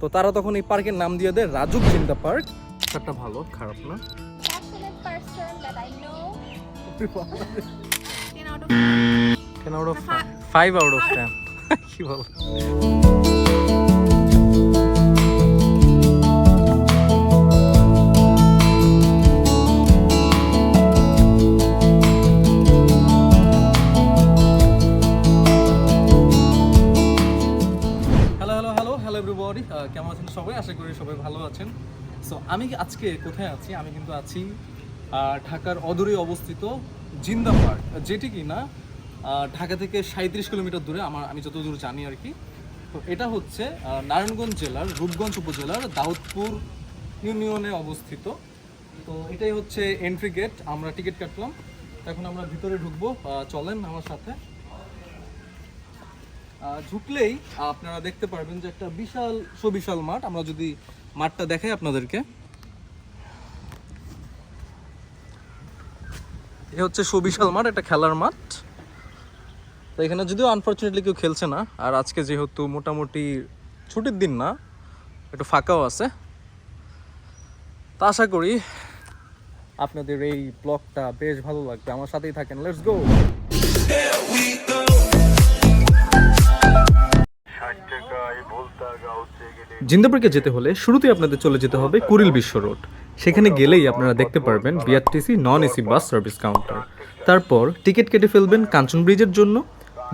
তো তারা তখন এই পার্কের নাম দিয়ে দেয় রাজুক চিন্তা পার্ক। একটা ভালো খারাপ না? Passionate person that I know. 10 out of ten out of five out of ten কি বল? সবাই আশা করি সবাই ভালো আছেন। সো আমি আজকে কোথায় আছি? আমি কিন্তু আছি ঢাকার অদূরে অবস্থিত জিন্দা পার্ক যেটি কি না ঢাকা থেকে সাঁত্রিশ কিলোমিটার দূরে আমার, আমি যতদূর জানি আর কি। তো এটা হচ্ছে নারায়ণগঞ্জ জেলার, রূপগঞ্জ উপজেলার দাউদপুর ইউনিয়নে অবস্থিত। তো এটাই হচ্ছে এন্ট্রি গেট আমরা টিকিট কাটলাম। এখন আমরা ভিতরে ঢুকবো। চলেন আমার সাথে। আহ, ঢুকলেই আপনারা দেখতে পারবেন যে একটা বিশাল সবিশাল মাঠ। আমরা যদি মাঠটা দেখাই আপনাদেরকে। এ হচ্ছে সবিশাল মাঠ একটা খেলার মাঠ। তো এখানে যদিও আনফর্চুনেটলি কেউ খেলছে না আর আজকে যেহেতু মোটামুটি ছুটির দিন না একটু ফাঁকাও আছে। তা আশা করি আপনাদের এই ব্লগটা বেশ ভালো লাগবে। আমার সাথেই থাকেন লেটস গো জিন্দাবার্গে যেতে হলে শুরুতেই আপনাদের চলে যেতে হবে কুরিল বিশ্ব রোড। সেখানে গেলেই আপনারা দেখতে পারবেন BRTC non AC bus service counter. তারপর টিকিট কেটে ফেলবেন কাঞ্চন ব্রিজের জন্য।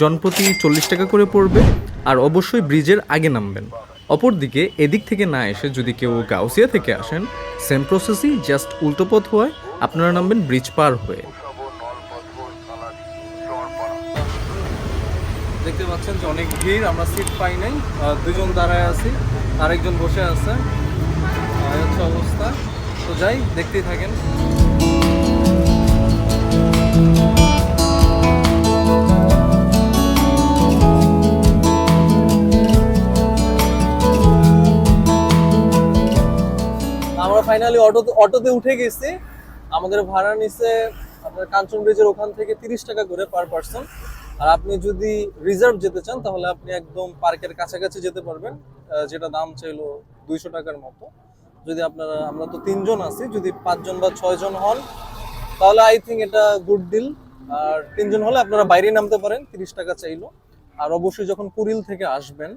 জনপ্রতি চল্লিশ টাকা করে পড়বে আর অবশ্যই ব্রিজের আগে নামবেন। অপরদিকে এদিক থেকে না এসে যদি কেউ গাউসিয়া থেকে আসেন সেম প্রসেসই জাস্ট উল্টো পথ হওয়ায় আপনারা নামবেন ব্রিজ পার হয়ে। দেখতে পাচ্ছেন যে অনেক ভিড়, আমরা সিট পাই নাই দুজন দাঁড়ায় আছি। আরেকজন বসে আছে। অবস্থা। তো যাই, দেখতেই থাকেন। আমরা ফাইনালি অটো অটোতে উঠে গেছি। আমাদের ভাড়া নিছে আপনার কাঞ্চন ব্রিজের ওখান থেকে তিরিশ টাকা করে পার পার্সন আর আপনি যদি রিজার্ভ যেতে চান, তাহলে আপনি একদম পার্কের কাছাকাছি যেতে পারবেন। যেটা দাম চাইলো দুইশো টাকার মতো। যদি আপনারা, আমরা তো তিনজন আছি, যদি পাঁচজন বা ছয়জন হন, তাহলে আই থিঙ্ক এটা গুড ডিল আর তিনজন হলে আপনারা বাইরে নামতে পারেন, তিরিশ টাকা চাইলো। আর অবশ্যই যখন কুড়িল থেকে আসবেন,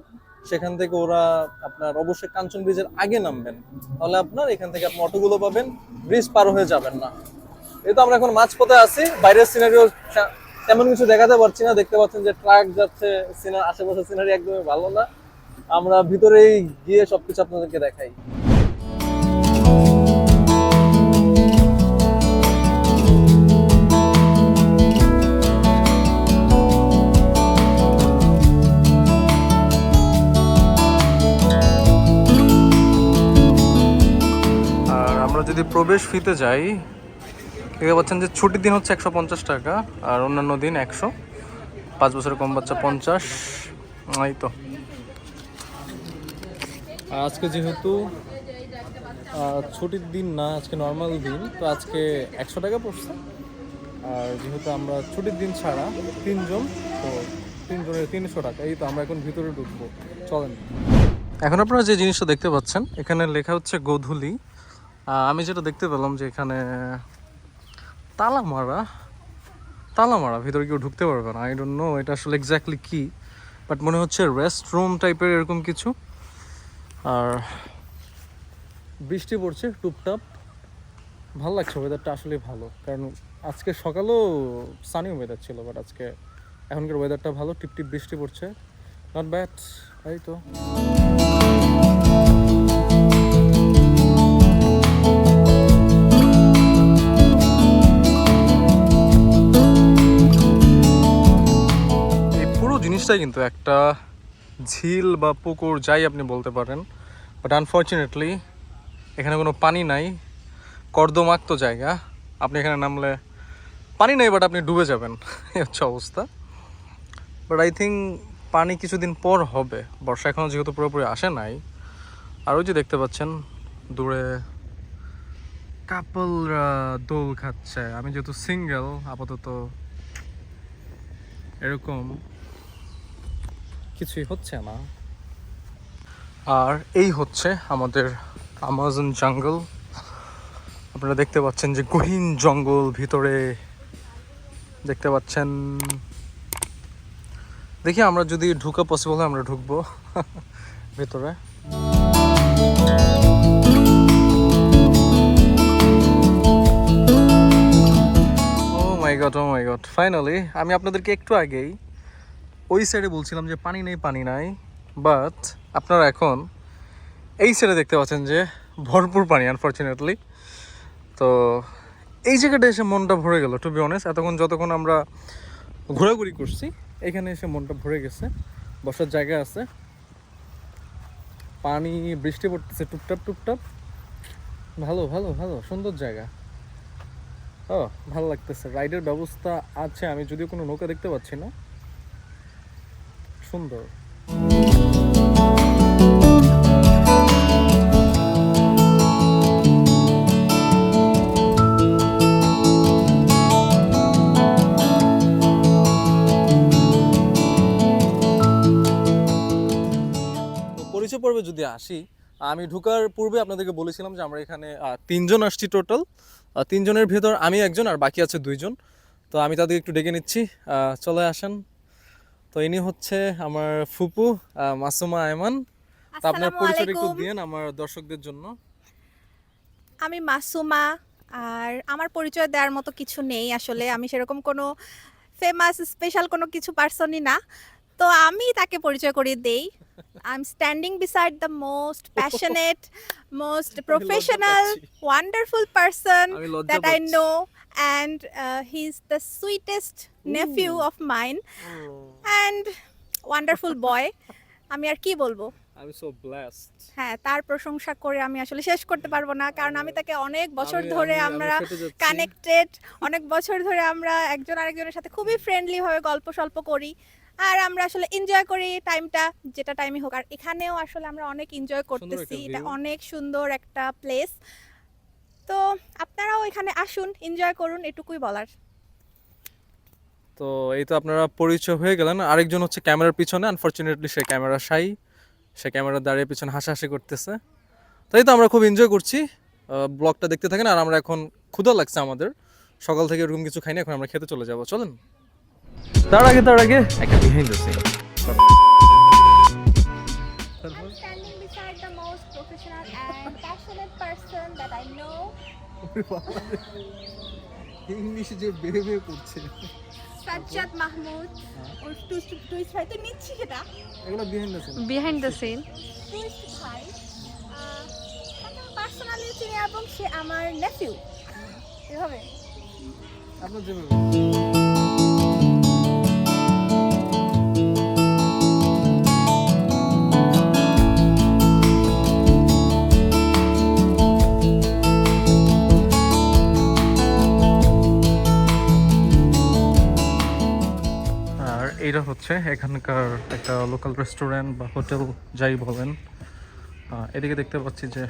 সেখান থেকে ওরা আপনার অবশ্যই কাঞ্চন ব্রিজের আগে নামবেন। তাহলে আপনার এখান থেকে আপনি অটোগুলো পাবেন, ব্রিজ পার হয়ে যাবেন না। এই তো আমরা এখন মাঝপথে আছি, বাইরের সিনারিও তেমন কিছু দেখাতে পারছি না। দেখতে পাচ্ছেন যে ট্রাক যাচ্ছে, সিনার আশেপাশে সিনারি একদমই ভালো না। আমরা ভিতরেই গিয়ে সবকিছু আপনাদেরকে দেখাই। যদি প্রবেশ ফিতে যাই দেখতে পাচ্ছেন যে ছুটির দিন হচ্ছে একশো পঞ্চাশ টাকা আর অন্যান্য দিন একশো। পাঁচ বছরের কম বাচ্চা পঞ্চাশ। এই তো। আর আজকে যেহেতু ছুটির দিন না আজকে নর্মাল দিন তো আজকে একশো টাকা পড়ছে। আর যেহেতু আমরা ছুটির দিন ছাড়া তিনজন তো তিনজনের তিনশো টাকা এই তো আমরা এখন ভিতরে ঢুকবো। চলেন। এখন আপনারা যে জিনিসটা দেখতে পাচ্ছেন এখানে লেখা হচ্ছে গোধূলি। আমি যেটা দেখতে পেলাম যে এখানে তালা মারা? তালা মারা, ভিতরে কেউ ঢুকতে পারবে না। আই ডোন্ট নো এটা আসলে এক্স্যাক্টলি কি বাট মনে হচ্ছে রেস্ট রুম টাইপের এরকম কিছু। আর বৃষ্টি পড়ছে টুপটাপ। ভালো লাগছে ওয়েদারটা আসলে ভালো, কারণ আজকে সকালেও সানি ওয়েদার ছিল বাট আজকে এখনকার ওয়েদারটা ভালো টিপ টিপ বৃষ্টি পড়ছে। নট ব্যাড এই তো। পুরো কিন্তু একটা ঝিল বা পুকুর যাই আপনি বলতে পারেন বাট আনফর্চুনেটলি এখানে কোনো পানি নাই, কর্দমাক্ত জায়গা। আপনি এখানে নামলে পানি নেই বাট আপনি ডুবে যাবেন। এই হচ্ছে অবস্থা। বাট আই থিঙ্ক পানি কিছুদিন পর হবে। বর্ষা এখনও যেহেতু পুরোপুরি আসে নাই, আর ওই যে দেখতে পাচ্ছেন, দূরে কাপলরা দোল খাচ্ছে। আমি যেহেতু সিঙ্গেল আপাতত এরকম। কিছুই হচ্ছে না। আর এই হচ্ছে আমাদের আমাজন জঙ্গল আপনারা দেখতে পাচ্ছেন যে গহীন জঙ্গল ভিতরে দেখতে পাচ্ছেন। দেখি আমরা যদি ঢুকা পসিবল হয় আমরা ঢুকবো। ভিতরে। ও my god oh my god finally আমি আপনাদেরকে একটু আগেই ওই সাইডে বলছিলাম যে পানি নেই, পানি নাই বাট আপনারা এখন এই সাইডে দেখতে পাচ্ছেন যে ভরপুর পানি আনফর্চুনেটলি তো এই জায়গাটা এসে মনটা ভরে গেল টু বি অনেস্ট এতক্ষণ যতক্ষণ আমরা ঘোরাঘুরি করছি, এখানে এসে মনটা ভরে গেছে, বসার জায়গা আছে। পানি, বৃষ্টি পড়তেছে, টুপটাপ টুপটাপ। ভালো ভালো ভালো, সুন্দর জায়গা। ও, ভালো লাগতেছে। রাইডের ব্যবস্থা আছে, আমি যদিও কোনো নৌকা দেখতে পাচ্ছি না। সুন্দর। পরিচয় পর্বে যদি আসি, আমি ঢুকার পূর্বে আপনাদেরকে বলেছিলাম যে আমরা এখানে তিনজন আসছি টোটাল। তিনজনের ভেতর আমি একজন আর বাকি আছে দুইজন। তো আমি তাদের একটু ডেকে নিচ্ছি। চলে আসেন। তো ইনি হচ্ছে আমার ফুপু মাসুমা আয়মান। তো আপনার পরিচয় একটু। দিয়েন আমার দর্শকদের জন্য। আমি মাসুমা আর আমার পরিচয় দেওয়ার মতো কিছু নেই আসলে। আমি সেরকম কোনো ফেমাস স্পেশাল কোনো কিছু পার্সনই না। তো আমি তাকে পরিচয় করিয়ে দেই। I am standing beside the most passionate most professional wonderful person that I know and he is the sweetest nephew of mine and wonderful boy আমি আর কি বলব? আমি সো ব্লেসড হ্যাঁ তার প্রশংসা করে আমি আসলে শেষ করতে পারব না কারণ আমি তাকে অনেক বছর ধরে আমরা কানেক্টেড অনেক বছর ধরে আমরা একজন আরেকজনের সাথে খুবই ফ্রেন্ডলি ভাবে গল্প সল্প করি। আর আমরা আসলে এনজয় করি টাইমটা যেটা টাইমে হোক। আর এখানেও আসলে আমরা অনেক এনজয় করতেছি। এটা অনেক সুন্দর একটা প্লেস তো আপনারাও এখানে আসুন এনজয় করুন এটুকুই বলার। তো এই তো আপনারা পরিচয় হয়ে গেলেন। আরেকজন হচ্ছে ক্যামেরার পিছনে। আনফরচুনেটলি সে ক্যামেরা সাই সে ক্যামেরা দাঁড়িয়ে পিছনে হাসাহাসি করতেছে। তাই তো আমরা খুব এনজয় করছি। ব্লগটা দেখতে থাকেন। আর আমরা এখন ক্ষুধা লাগছে আমাদের। সকাল থেকে এরকম কিছু খাইনি। এখন আমরা খেতে চলে যাব। চলেন। তার আগে তার আগে একটা behind the scene standing beside the most professional and passionate person that I know. ইংলিশে যে বেয়ে বেয়ে করছে সাজ্জাদ মাহমুদ। ওর টুইস্ট টুইস্ট ভাই তো নিচ্ছি সেটা। এগুলো behind the scene behind the scene twist আমি পার্সোনালি চিনি এবং সে আমার নেফিউ এভাবে। আপনার যেভাবে। এইটা হচ্ছে এখানকার একটা লোকাল রেস্টুরেন্ট বা হোটেল যাই বলেন। এদিকে দেখতে পাচ্ছি যে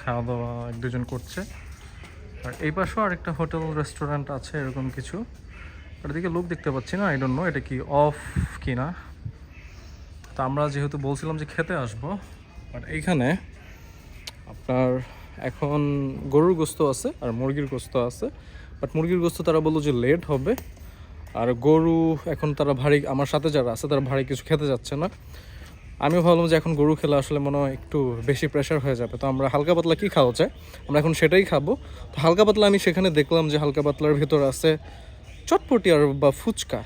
খাওয়া দাওয়া এক দুজন করছে। আর এই পাশেও আরেকটা হোটেল রেস্টুরেন্ট আছে এরকম কিছু। আর এদিকে লোক দেখতে পাচ্ছি না আই ডোন্ট নো এটা কি অফ কি না তো আমরা যেহেতু বলছিলাম যে খেতে আসব বাট এইখানে আপনার এখন গরুর গোস্ত আছে আর মুরগির গোস্ত আছে। বাট মুরগির গোস্ত তারা বলল যে লেট হবে। আর গরু এখন তারা ভারী, আমার সাথে যারা আছে তারা ভারী কিছু খেতে যাচ্ছে না। আমিও ভাবলাম যে এখন গরু খেলে আসলে মনে হয় একটু বেশি প্রেশার হয়ে যাবে। তো আমরা হালকা পাতলা কী খাওয়া যায়? আমরা এখন সেটাই খাব। তো হালকা পাতলা আমি সেখানে দেখলাম যে হালকা পাতলার ভেতর আছে চটপটি আর বা ফুচকা।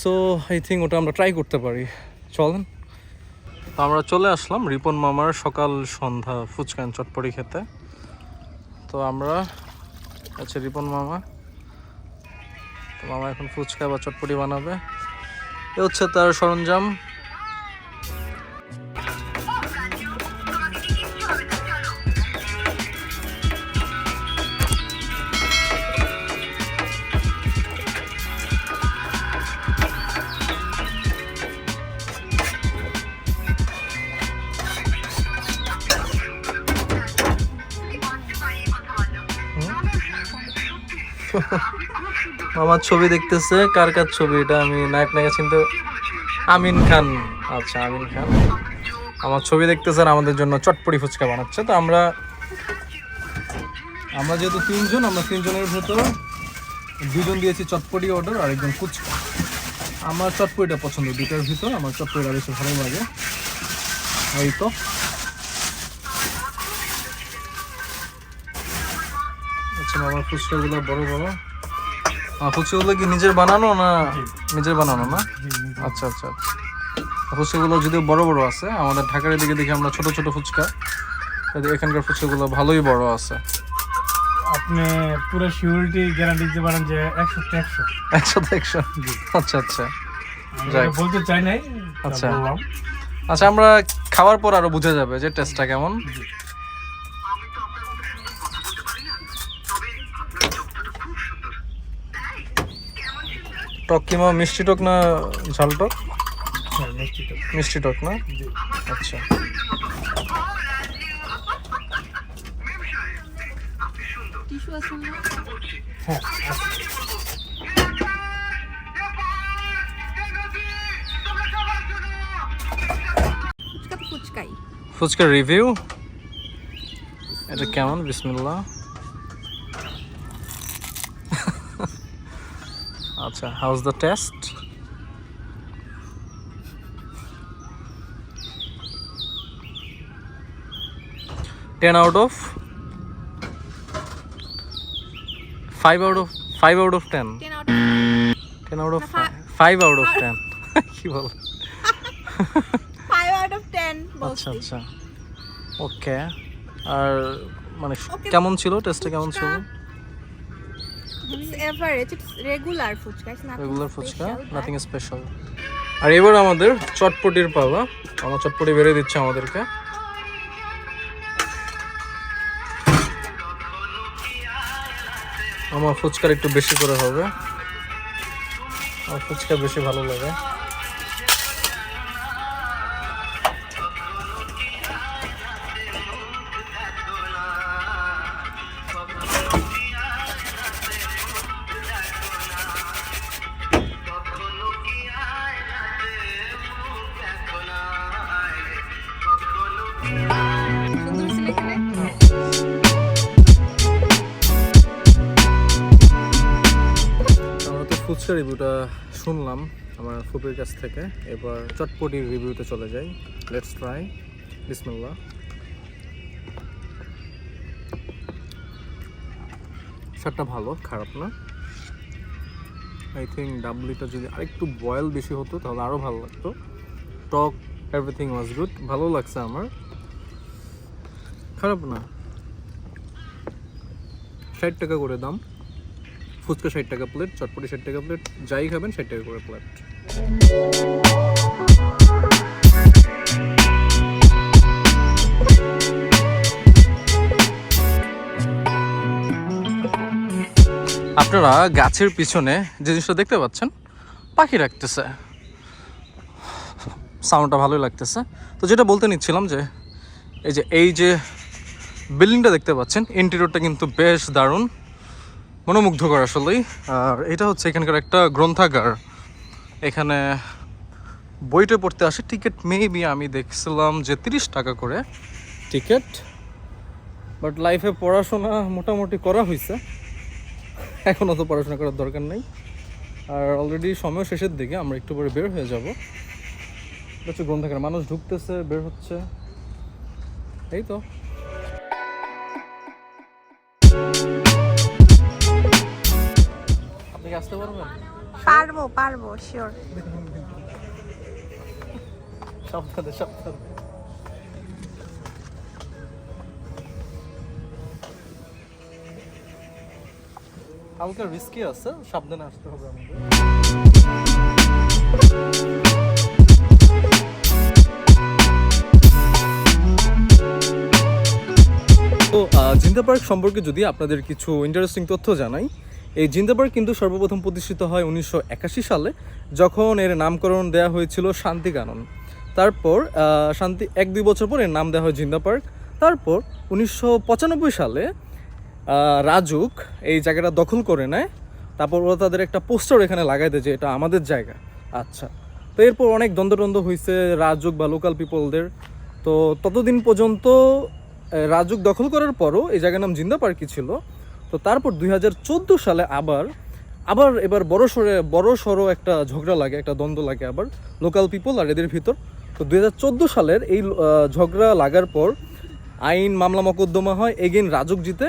সো আই থিঙ্ক ওটা আমরা ট্রাই করতে পারি। চলেন। তো আমরা চলে আসলাম রিপন মামার সকাল সন্ধ্যা ফুচকা চটপটি খেতে। তো আমরা আচ্ছা রিপন মামা। তো মামা এখন ফুচকা বা চটপটি বানাবে। এ হচ্ছে তার সরঞ্জাম। মামার ছবি দেখতেছে। কার কার ছবি এটা আমি নায়ক নায়িকা চিনতে আমিন খান। আচ্ছা আমিন খান। আমার ছবি দেখতেছেন আমাদের জন্য চটপটি ফুচকা বানাচ্ছে। তো আমরা আমরা যেহেতু তিনজন, আমরা তিনজনের ভেতর দুজন দিয়েছি চটপটি অর্ডার আর একজন ফুচকা। আমার চটপটিটা পছন্দ দুটার ভিতর। আমার চটপটিটা বেশি ভালো লাগে। এই তো। আচ্ছা আমার ফুচকাগুলো বড় বড়। ফুচকাগুলো কি নিজের বানানো না নিজের বানানো না? আচ্ছা আচ্ছা আচ্ছা। ফুচকাগুলো যদিও বড় বড় আছে আমাদের ঢাকার দিকে দেখি আমরা ছোট ছোট ফুচকা। এখানকার ফুচকাগুলো ভালোই বড় আছে। আপনি পুরো সিউরিটি গ্যারান্টি দিতে পারেন যে একশো একশো। একশো একশো? আচ্ছা আচ্ছা। বলতে চাই নাই আচ্ছা। আচ্ছা আমরা খাওয়ার পর আরও বোঝা যাবে যে টেস্টটা কেমন। টক কিমা মিষ্টি টক না ঝাল টক? হ্যাঁ মিষ্টি টক। না? আচ্ছা। হ্যাঁ ফুচকার রিভিউ এটা কেমন? বিসমিল্লাহ। আচ্ছা how's the taste ten out of five out of five out of ten ten out of five out of ten কি বল? ফাইভ আউট অফ টেন আচ্ছা আচ্ছা। ওকে আর মানে কেমন ছিল? টেস্টটা কেমন ছিল? Average it's regular fuchka regular fuchka nothing special আর এবার আমাদের চটপটির পাওয়া আমার চটপটি বেড়ে দিচ্ছে আমাদেরকে। আমার ফুচকার একটু বেশি করে হবে। আমার ফুচকা বেশি ভালো লাগে। সুন্দর ছিল আমরা তো ফুচকা রিভিউটা শুনলাম আমার ফুপির কাছ থেকে। এবার চটপটির রিভিউতে চলে যাই। লেটস ট্রাই বিসমিল্লাহ। স্বাদটা ভালো, খারাপ না। আই থিঙ্ক ডাবলিটা যদি আরেকটু বয়েল বেশি হতো, তাহলে আরও ভালো লাগতো। টক এভরিথিং ওয়াজ গুড ভালো লাগছে আমার। খারাপ না। ষাট টাকা করে দাম। ফুচকা ষাট টাকা প্লেট চটপটি ষাট টাকা প্লেট যাই খাবেন ষাট টাকা করে প্লেট আপনারা গাছের পিছনে যে জিনিসটা দেখতে পাচ্ছেন, পাখি রাখতেছে। সাউন্ডটা ভালোই লাগতেছে। তো যেটা বলতে নিচ্ছিলাম যে, এই যে এই যে বিল্ডিংটা দেখতে পাচ্ছেন। ইন্টেরিয়রটা কিন্তু বেশ দারুণ, মনোমুগ্ধকর আসলেই। আর এটা হচ্ছে এখানকার একটা গ্রন্থাগার। এখানে বইটা পড়তে আসে, টিকিট মেবি আমি দেখছিলাম যে তিরিশ টাকা করে টিকিট। বাট লাইফে পড়াশোনা মোটামুটি করা হয়েছে এখনও তো পড়াশোনা করার দরকার নেই। আর অলরেডি সময় শেষের দিকে আমরা একটু পরে বের হয়ে যাব। হচ্ছে গ্রন্থাগার, মানুষ ঢুকতেছে, বের হচ্ছে। এই তো। আপনি আসতে পারবেন? পারব পারব শিওর সাবধানে সাবধানে। হালকা রিস্কি আছে সাবধানে আসতে হবে আমাদের। তো জিন্দা পার্ক সম্পর্কে যদি আপনাদের কিছু ইন্টারেস্টিং তথ্য জানাই, এই জিন্দা পার্ক কিন্তু সর্বপ্রথম প্রতিষ্ঠিত হয় উনিশশো একাশি সালে, যখন এর নামকরণ দেওয়া হয়েছিল শান্তি কানন তারপর শান্তি, এক দুই বছর পর এর নাম দেওয়া হয় জিন্দা পার্ক। তারপর, উনিশশো পঁচানব্বই সালে রাজুক এই জায়গাটা দখল করে নেয়। তারপর ওরা তাদের একটা পোস্টার এখানে লাগাই দেয় যে এটা আমাদের জায়গা। আচ্ছা তো এরপর অনেক দ্বন্দ্ব দ্বন্দ্ব হয়েছে রাজুক বা লোকাল পিপলদের তো ততদিন পর্যন্ত রাজুক দখল করার পরও এই জায়গার নাম জিন্দা পার্কই ছিল। তো তারপর দুই হাজার চোদ্দ সালে আবার আবার এবার বড় সড়ে বড় সড়ো একটা ঝগড়া লাগে, একটা দ্বন্দ্ব লাগে আবার লোকাল পিপল আর এদের ভিতর। তো দুই হাজার চোদ্দ সালের এই ঝগড়া লাগার পর আইন, মামলা মকদ্দমা হয় এগেন রাজুক জিতে।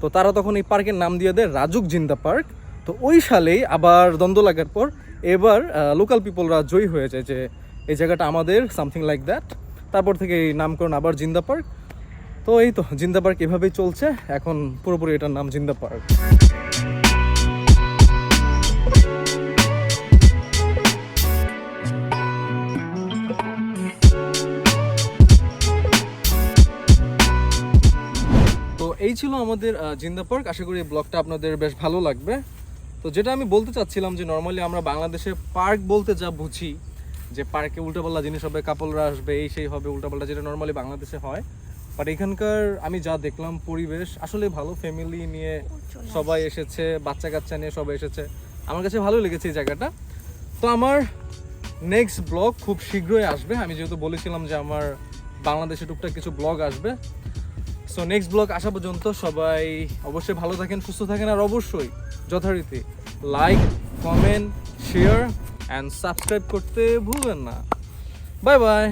তো তারা তখন এই পার্কের নাম দিয়ে দেয় রাজুক জিন্দা পার্ক। তো ওই সালেই আবার দ্বন্দ্ব লাগার পর এবার লোকাল পিপলরা জয়ী হয়ে যায় যে, এই জায়গাটা আমাদের সামথিং লাইক দ্যাট তারপর থেকে এই নামকরণ আবার জিন্দা পার্ক। তো এই তো, জিন্দা পার্ক এভাবেই চলছে। এখন পুরোপুরি এটার নাম জিন্দা পার্ক। এই ছিল আমাদের জিন্দা পার্ক। আশা করি ব্লগটা আপনাদের বেশ ভালো লাগবে। তো যেটা আমি বলতে চাচ্ছিলাম যে নর্মালি আমরা বাংলাদেশে পার্ক বলতে যা বুঝি, যে পার্কে উল্টাপাল্টা জিনিস হবে কাপলরা আসবে, এই সেই হবে, উল্টাপাল্টা যেটা নর্মালি বাংলাদেশে হয়। বাট এখানকার আমি যা দেখলাম পরিবেশ আসলে ভালো ফ্যামিলি নিয়ে সবাই এসেছে বাচ্চা কাচ্চা নিয়ে সবাই এসেছে। আমার কাছে ভালো লেগেছে এই জায়গাটা। তো আমার নেক্সট ব্লগ খুব শীঘ্রই আসবে। আমি যেহেতু বলেছিলাম যে আমার বাংলাদেশে টুকটাক কিছু ব্লগ আসবে। সো নেক্সট ব্লগ আসা পর্যন্ত সবাই অবশ্যই ভালো থাকেন সুস্থ থাকেন আর অবশ্যই যথারীতি like comment share and subscribe করতে ভুলবেন না। Bye bye